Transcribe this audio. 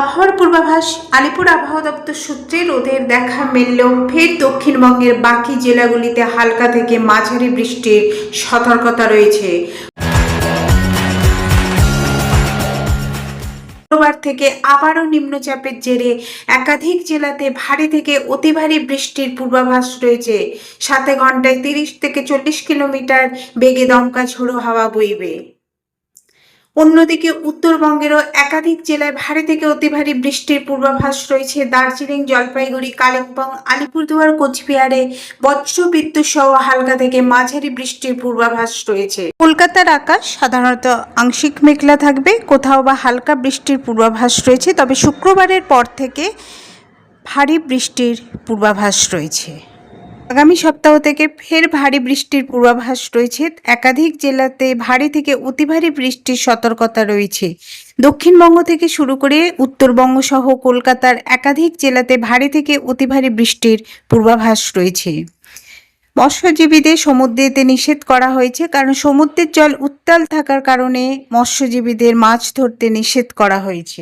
আবহাওয়ার পূর্বাভাস, আলিপুর আবহাওয়া দপ্তর সূত্রে রোদের দেখা মিললেও ফের দক্ষিণবঙ্গের বাকি জেলাগুলিতে হালকা থেকে মাঝারি বৃষ্টির সতর্কতা রয়েছে। শুক্রবার থেকে আবারও নিম্নচাপের জেরে একাধিক জেলাতে ভারী থেকে অতি ভারী বৃষ্টির পূর্বাভাস রয়েছে। সাথে ঘন্টায় তিরিশ থেকে চল্লিশ কিলোমিটার বেগে দমকা ঝোড়ো হাওয়া বইবে। অন্যদিকে উত্তরবঙ্গেরও একাধিক জেলায় ভারী থেকে অতি ভারী বৃষ্টির পূর্বাভাস রয়েছে। দার্জিলিং, জলপাইগুড়ি, কালিম্পং, আলিপুরদুয়ার, কোচবিহারে বজ্র বিদ্যুৎ সহ হালকা থেকে মাঝারি বৃষ্টির পূর্বাভাস রয়েছে। কলকাতার আকাশ সাধারণত আংশিক মেঘলা থাকবে, কোথাও বা হালকা বৃষ্টির পূর্বাভাস রয়েছে, তবে শুক্রবারের পর থেকে ভারী বৃষ্টির পূর্বাভাস রয়েছে। আগামী সপ্তাহ থেকে ফের ভারী বৃষ্টির পূর্বাভাস রয়েছে। একাধিক জেলাতে ভারী থেকে অতি ভারী বৃষ্টির সতর্কতা রয়েছে। দক্ষিণবঙ্গ থেকে শুরু করে উত্তরবঙ্গ সহ কলকাতার একাধিক জেলাতে ভারী থেকে অতি ভারী বৃষ্টির পূর্বাভাস রয়েছে। মৎস্যজীবীদের সমুদ্রেতে নিষেধ করা হয়েছে কারণ সমুদ্রের জল উত্তাল থাকার কারণে মৎস্যজীবীদের মাছ ধরতে নিষেধ করা হয়েছে।